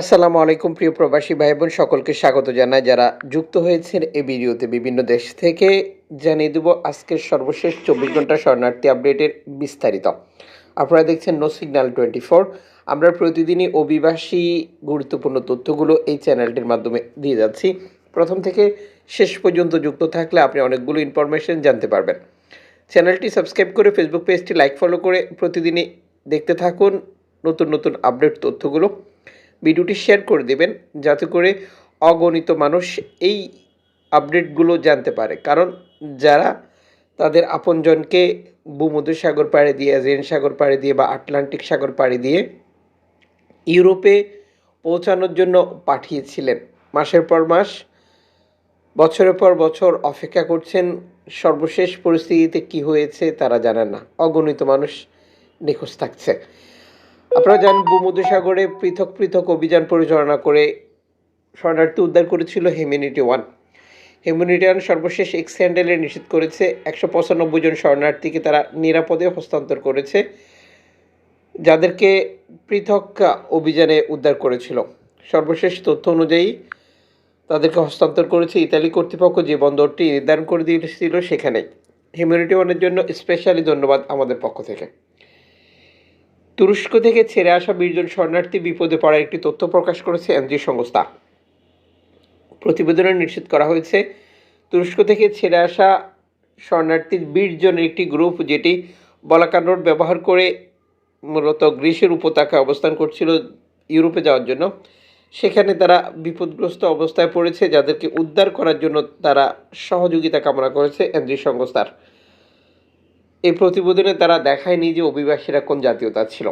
আসসালামু আলাইকুম, প্রিয় প্রবাসী ভাই বোন সকলকে স্বাগত জানাই। যারা যুক্ত হয়েছেন এই ভিডিওতে বিভিন্ন দেশ থেকে, জানিয়ে দেব আজকের সর্বশেষ চব্বিশ ঘণ্টা শরণার্থী আপডেটের বিস্তারিত। আপনারা দেখছেন নো সিগন্যাল টোয়েন্টি ফোর আমরা প্রতিদিনই অভিবাসী গুরুত্বপূর্ণ তথ্যগুলো এই চ্যানেলটির মাধ্যমে দিয়ে যাচ্ছি। প্রথম থেকে শেষ পর্যন্ত যুক্ত থাকলে আপনি অনেকগুলো ইনফরমেশন জানতে পারবেন। চ্যানেলটি সাবস্ক্রাইব করে ফেসবুক পেজটি লাইক ফলো করে প্রতিদিনই দেখতে থাকুন নতুন নতুন আপডেট তথ্যগুলো। ভিডিওটি শেয়ার করে দেবেন, যাতে করে অগণিত মানুষ এই আপডেটগুলো জানতে পারে। কারণ যারা তাদের আপনজনকে ভূমধ্যসাগর পাড়ে দিয়ে, জেন সাগর পাড়ে দিয়ে বা আটলান্টিক সাগর পাড়ি দিয়ে ইউরোপে পৌঁছানোর জন্য পাঠিয়েছিলেন। মাসের পর মাস, বছরের পর বছর অপেক্ষা করছেন, সর্বশেষ পরিস্থিতিতে কি হয়েছে তারা জানেন না। অগণিত মানুষ নিখোঁজ থাকছে। আপনারা জানেন ভূমধ্যসাগরে পৃথক পৃথক অভিযান পরিচালনা করে শরণার্থী উদ্ধার করেছিল হিউম্যানিটি ওয়ান হিউম্যানিটি ওয়ান সর্বশেষ এক্স হ্যান্ডেলে নিষেধ করেছে একশো পঁচানব্বই জন শরণার্থীকে তারা নিরাপদে হস্তান্তর করেছে, যাদেরকে পৃথক অভিযানে উদ্ধার করেছিল। সর্বশেষ তথ্য অনুযায়ী তাদেরকে হস্তান্তর করেছে ইতালি কর্তৃপক্ষ, যে বন্দরটি নির্ধারণ করে দিয়েছিল সেখানেই। হিউম্যানিটি ওয়ানের জন্য স্পেশালি ধন্যবাদ আমাদের পক্ষ থেকে। তুরস্ক থেকে ছেড়ে আসা বিশজন শরণার্থী বিপদে পড়ার একটি তথ্য প্রকাশ করেছে এনজি সংস্থা। প্রতিবেদনে নিশ্চিত করা হয়েছে, তুরস্ক থেকে ছেড়ে আসা শরণার্থীর বিশ জনের একটি গ্রুপ যেটি বলাকান রোড ব্যবহার করে মূলত গ্রীসের উপত্যকায় অবস্থান করছিল ইউরোপে যাওয়ার জন্য। সেখানে তারা বিপদগ্রস্ত অবস্থায় পড়েছে, যাদেরকে উদ্ধার করার জন্য তারা সহযোগিতা কামনা করেছে এনজি সংস্থার। এই প্রতিবেদনে তারা দেখায়নি যে অভিবাসীরা কোন জাতীয়তা ছিল।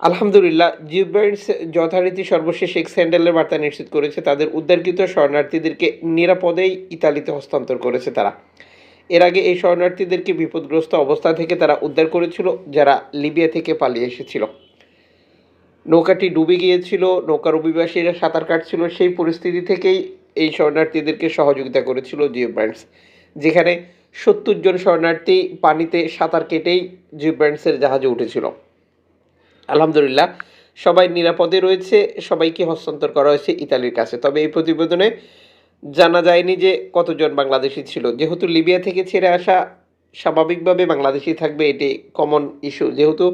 আলহামদুলিল্লাহ জিওব্যান্ডস যথারীতি সর্বশেষ এক্স হ্যান্ডেলের বার্তা নিশ্চিত করেছে, তাদের উদ্ধারকৃত শরণার্থীদেরকে নিরাপদেই ইতালিতে হস্তান্তর করেছে তারা। এর আগে এই শরণার্থীদেরকে বিপদগ্রস্ত অবস্থা থেকে তারা উদ্ধার করেছিল, যারা লিবিয়া থেকে পালিয়ে এসেছিল। নৌকাটি ডুবে গিয়েছিল, নৌকার অভিবাসীরা সাঁতার কাটছিল, সেই পরিস্থিতি থেকেই এই শরণার্থীদেরকে সহযোগিতা করেছিল জিও ব্র্যান্ডস যেখানে সত্তর জন শরণার্থী পানিতে সাঁতার কেটেই জিও ব্র্যান্ডসের জাহাজে উঠেছিল। আলহামদুলিল্লাহ, সবাই নিরাপদে রয়েছে, সবাইকে হস্তান্তর করা হয়েছে ইতালির কাছে। তবে এই প্রতিবেদনে জানা যায়নি যে কতজন বাংলাদেশি ছিল। যেহেতু লিবিয়া থেকে ছেড়ে আসা স্বাভাবিকভাবে বাংলাদেশি থাকবে, এটি কমন ইস্যু যেহেতু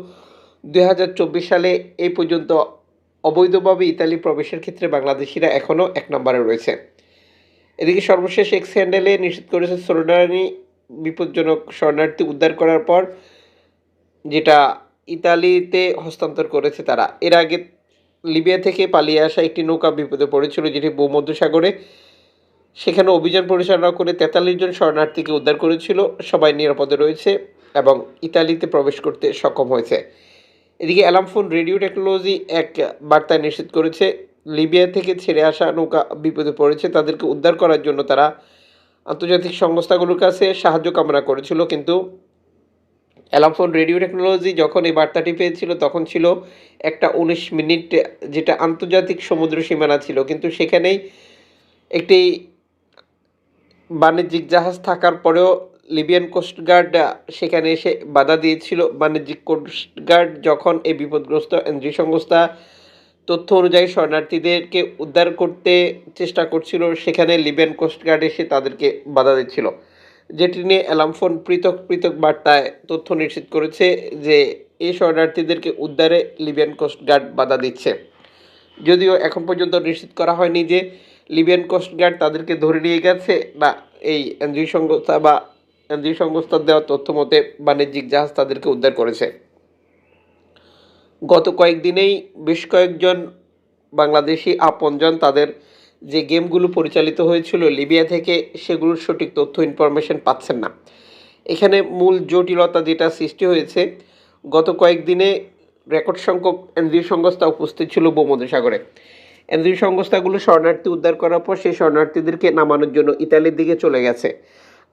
দু হাজার চব্বিশ সালে এই পর্যন্ত অবৈধভাবে ইতালি প্রবেশের ক্ষেত্রে বাংলাদেশিরা এখনও এক নম্বরে রয়েছে। এদিকে সর্বশেষ এক্স হ্যান্ডেলে নিশ্চিত করেছে সোলোডানি বিপজ্জনক শরণার্থী উদ্ধার করার পর, যেটা ইতালিতে হস্তান্তর করেছে তারা। এর আগে লিবিয়া থেকে পালিয়ে আসা একটি নৌকা বিপদে পড়েছিল, যেটি ভূমধ্যসাগরে। সেখানে অভিযান পরিচালনা করে তেতাল্লিশ জন শরণার্থীকে উদ্ধার করেছিল। সবাই নিরাপদে রয়েছে এবং ইতালিতে প্রবেশ করতে সক্ষম হয়েছে। এদিকে অ্যালামফোন রেডিও টেকনোলজি এক বার্তায় নিশ্চিত করেছে, লিবিয়া থেকে ছেড়ে আসা নৌকা বিপদে পড়েছে। তাদেরকে উদ্ধার করার জন্য তারা আন্তর্জাতিক সংস্থাগুলোর কাছে সাহায্য কামনা করেছিল, কিন্তু অ্যালামফোন রেডিও টেকনোলজি যখন এই বার্তাটি পেয়েছিল, তখন ছিল একটা উনিশ মিনিট যেটা আন্তর্জাতিক সমুদ্র সীমানা ছিল। কিন্তু সেখানেই একটি বাণিজ্যিক জাহাজ থাকার পরেও লিবিয়ান কোস্টগার্ড সেখানে এসে বাধা দিয়েছিল। বাণিজ্যিক কোস্টগার্ড যখন এই বিপদগ্রস্ত এনজি সংস্থা তথ্য অনুযায়ী শরণার্থীদেরকে উদ্ধার করতে চেষ্টা করছিল। সেখানে লিবিয়ান কোস্টগার্ড এসে তাদেরকে বাধা দিচ্ছিল। যেটি নিয়ে অ্যালামফোন পৃথক পৃথক বার্তায় তথ্য নিশ্চিত করেছে যে এই শরণার্থীদেরকে উদ্ধারে লিবিয়ান কোস্টগার্ড বাধা দিচ্ছে। যদিও এখন পর্যন্ত নিশ্চিত করা হয়নি যে লিবিয়ান কোস্টগার্ড তাদেরকে ধরে নিয়ে গেছে না এই এনজিও সংস্থা বা এনজিও সংস্থার দেওয়া তথ্য মতে বাণিজ্যিক জাহাজ তাদেরকে উদ্ধার করেছে। গত কয়েকদিনেই বেশ কয়েকজন বাংলাদেশি আপনজন তাদের যে গেমগুলো পরিচালিত হয়েছিল লিবিয়া থেকে, সেগুলোর সঠিক তথ্য ইনফরমেশন পাচ্ছেন না। এখানে মূল জটিলতা যেটা সৃষ্টি হয়েছে, গত কয়েকদিনে রেকর্ড সংখ্যক এনজিও সংস্থা উপস্থিত ছিল ভূমধ্যসাগরে এনজিও সংস্থাগুলো শরণার্থী উদ্ধার করার পর সেই শরণার্থীদেরকে নামানোর জন্য ইতালির দিকে চলে গেছে।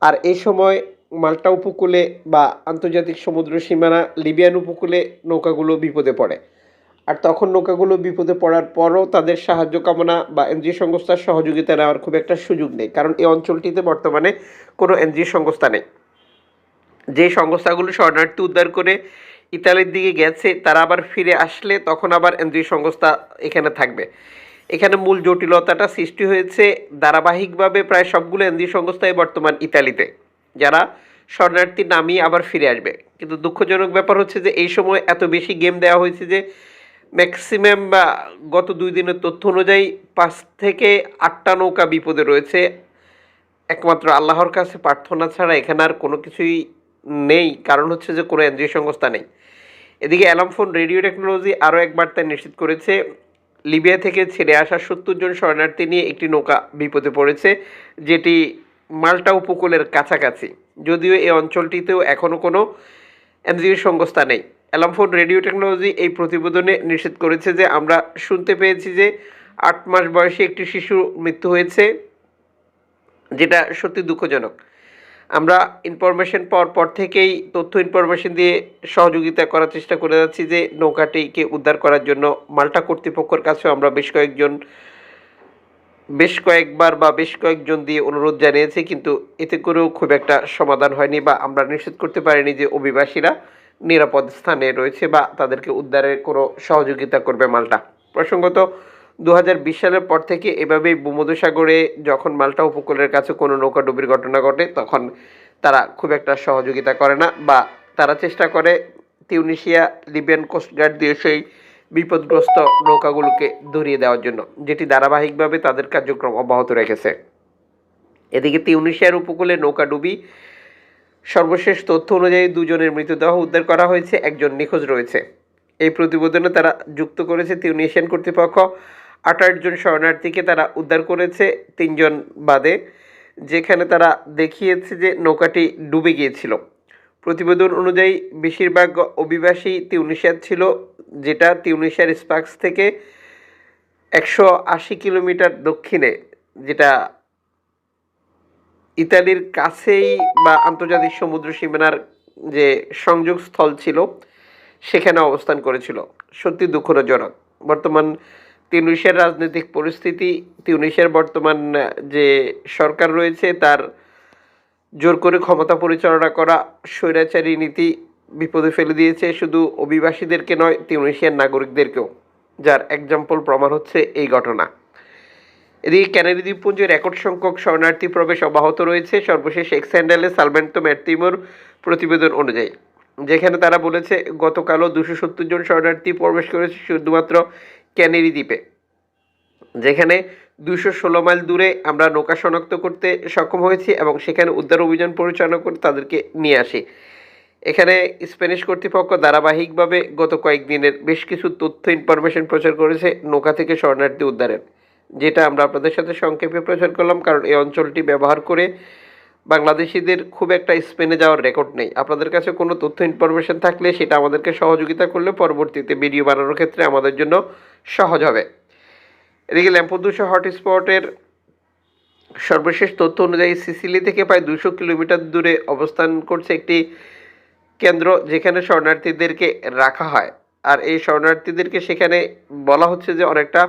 আর এই সময় মাল্টা উপকূলে বা আন্তর্জাতিক সমুদ্র সীমানা লিবিয়ান উপকূলে নৌকাগুলো বিপদে পড়ে। আর তখন নৌকাগুলো বিপদে পড়ার পরও তাদের সাহায্য কামনা বা এনজিও সংস্থার সহযোগিতা নেওয়ার খুব একটা সুযোগ নেই, কারণ এই অঞ্চলটিতে বর্তমানে কোনো এনজিও সংস্থা নেই। যে সংস্থাগুলো শরণার্থী উদ্ধার করে ইতালির দিকে গেছে, তারা আবার ফিরে আসলে তখন আবার এনজিও সংস্থা এখানে থাকবে। এখানে মূল জটিলতাটা সৃষ্টি হয়েছে ধারাবাহিকভাবে প্রায় সবগুলো এনজিও সংস্থাই বর্তমান ইতালিতে। যারা শরণার্থী নামিয়ে আবার ফিরে আসবে। কিন্তু দুঃখজনক ব্যাপার হচ্ছে যে এই সময় এত বেশি গেম দেওয়া হয়েছে যে ম্যাক্সিমাম বা গত দুই দিনের তথ্য অনুযায়ী পাঁচ থেকে আটটা নৌকা বিপদে রয়েছে। একমাত্র আল্লাহর কাছে প্রার্থনা ছাড়া এখানে আর কোনো কিছুই নেই। কারণ হচ্ছে যে কোনো এনজিও সংস্থা নেই। এদিকে অ্যালামফোন রেডিও টেকনোলজি আরও এক বার্তায় নিশ্চিত করেছে, লিবিয়া থেকে ছেড়ে আসা সত্তর জন শরণার্থী নিয়ে একটি নৌকা বিপদে পড়েছে, যেটি মাল্টা উপকূলের কাছাকাছি। যদিও এই অঞ্চলটিতেও এখনও কোনো এনজিও সংস্থা নেই। অ্যালামফোন রেডিও টেকনোলজি এই প্রতিবেদনে নিষেধ করেছে যে আমরা শুনতে পেয়েছি যে আট মাস বয়সী একটি শিশু মৃত্যু হয়েছে, যেটা সত্যি দুঃখজনক। আমরা ইনফরমেশন পাওয়ার পর থেকেই তথ্য ইনফরমেশন দিয়ে সহযোগিতা করার চেষ্টা করে যাচ্ছি যে নৌকাটিকে উদ্ধার করার জন্য মাল্টা কর্তৃপক্ষের কাছেও আমরা বেশ কয়েকজন বেশ কয়েকবার বা বেশ কয়েকজন দিয়ে অনুরোধ জানিয়েছি, কিন্তু এতে করেও খুব একটা সমাধান হয়নি বা আমরা নিশ্চিত করতে পারিনি যে অভিবাসীরা নিরাপদ স্থানে রয়েছে বা তাদেরকে উদ্ধারের কোনো সহযোগিতা করবে মাল্টা। প্রসঙ্গত দু হাজার বিশ সালের পর থেকে এভাবেই ভূমধ্যসাগরে যখন মাল্টা উপকূলের কাছে কোনো নৌকা ডুবির ঘটনা ঘটে, তখন তারা খুব একটা সহযোগিতা করে না বা তারা চেষ্টা করে তিউনিশিয়া, লিবিয়ান কোস্টগার্ড দিয়ে সেই বিপদগ্রস্ত নৌকাগুলোকে ধরিয়ে দেওয়ার জন্য, যেটি ধারাবাহিকভাবে তাদের কার্যক্রম অব্যাহত রেখেছে। এদিকে তিউনিশিয়ার উপকূলে নৌকা ডুবি সর্বশেষ তথ্য অনুযায়ী দুজনের মৃতদেহ উদ্ধার করা হয়েছে, একজন নিখোঁজ রয়েছে। এই প্রতিবেদনে তারা যুক্ত করেছে তিউনিশিয়ান কর্তৃপক্ষ। আঠাশ জন শরণার্থীকে তারা উদ্ধার করেছে, তিনজন বাদে, যেখানে তারা দেখিয়েছে যে নৌকাটি ডুবে গিয়েছিল। প্রতিবেদন অনুযায়ী, বেশিরভাগ অভিবাসী তিউনিশিয়ার ছিল। যেটা তিউনিশিয়ার স্পাক্স থেকে একশো আশি কিলোমিটার দক্ষিণে, যেটা ইতালির কাছেই বা আন্তর্জাতিক সমুদ্র সীমানার যে সংযোগস্থল ছিল, সেখানে অবস্থান করেছিল। সত্যি দুঃখজনক। বর্তমান তিউনিশিয়ার রাজনৈতিক পরিস্থিতি, তিউনিশিয়ার বর্তমান, যে সরকার রয়েছে, তার জোর করে ক্ষমতা পরিচালনা করা, স্বৈরাচারী নীতি বিপদে ফেলে দিয়েছে শুধু অভিবাসীদেরকে নয় তিউনিশিয়ার নাগরিকদেরকেও, যার এক্সাম্পল প্রমাণ হচ্ছে এই ঘটনা। এদিকে ক্যানারি দ্বীপপুঞ্জে রেকর্ড সংখ্যক শরণার্থী প্রবেশ অব্যাহত রয়েছে। সর্বশেষ এক্স্যান্ডেলে সালভেন্টো ম্যাট্রিমোর প্রতিবেদন অনুযায়ী, যেখানে তারা বলেছে, গতকালও দুশো সত্তর জন শরণার্থী প্রবেশ করেছে শুধুমাত্র ক্যানেরি দ্বীপে, যেখানে দুশো ষোলো মাইল দূরে আমরা নৌকা শনাক্ত করতে সক্ষম হয়েছি এবং সেখানে উদ্ধার অভিযান পরিচালনা করে তাদেরকে নিয়ে আসি। এখানে স্প্যানিশ কর্তৃপক্ষ ধারাবাহিকভাবে গত কয়েকদিনের বেশ কিছু তথ্য ইনফরমেশন প্রচার করেছে নৌকা থেকে শরণার্থী উদ্ধারের, যেটা আমরা আপনাদের সাথে সংক্ষেপে প্রচার করলাম, কারণ এই অঞ্চলটি ব্যবহার করে বাংলাদেশিদের খুব একটা স্পেনে যাওয়ার রেকর্ড নেই। আপনাদের কাছে কোনো তথ্য ইনফরমেশন থাকলে সেটা আমাদেরকে সহযোগিতা করলে পরবর্তীতে ভিডিও বানানোর ক্ষেত্রে আমাদের জন্য সহজ হবে। এদিকে ল্যাম্পদুসা হটস্পটের সর্বশেষ তথ্য অনুযায়ী সিসিলি থেকে প্রায় দুশো কিলোমিটার দূরে অবস্থান করছে একটি কেন্দ্র যেখানে শরণার্থীদেরকে রাখা হয়। আর এই শরণার্থীদেরকে সেখানে বলা হচ্ছে যে অনেকটা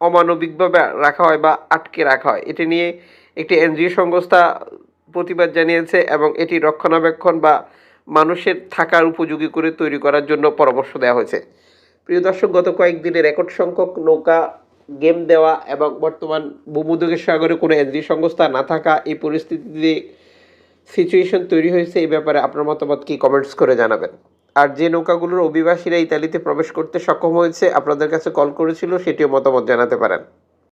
অমানবিকভাবে রাখা হয় বা আটকে রাখা হয়। এটি নিয়ে একটি এনজিও সংস্থা প্রতিবাদ জানিয়েছে এবং এটি রক্ষণাবেক্ষণ বা মানুষের থাকার উপযোগী করে তৈরি করার জন্য পরামর্শ দেওয়া হয়েছে। প্রিয় দর্শক, গত কয়েকদিনে রেকর্ড সংখ্যক নৌকা, গেম দেওয়া এবং বর্তমান ভূমধ্যসাগরে সাগরে কোনো এনজিও সংস্থা না থাকা এই পরিস্থিতিতে সিচুয়েশন তৈরি হয়েছে, এই ব্যাপারে আপনার মতামত কি? কমেন্টস করে জানাবেন। আর যে নৌকাগুলোর অভিবাসীরা ইতালিতে প্রবেশ করতে সক্ষম হয়েছে, আপনাদের কাছে কল করেছিল, সেটিও মতামত জানাতে পারেন।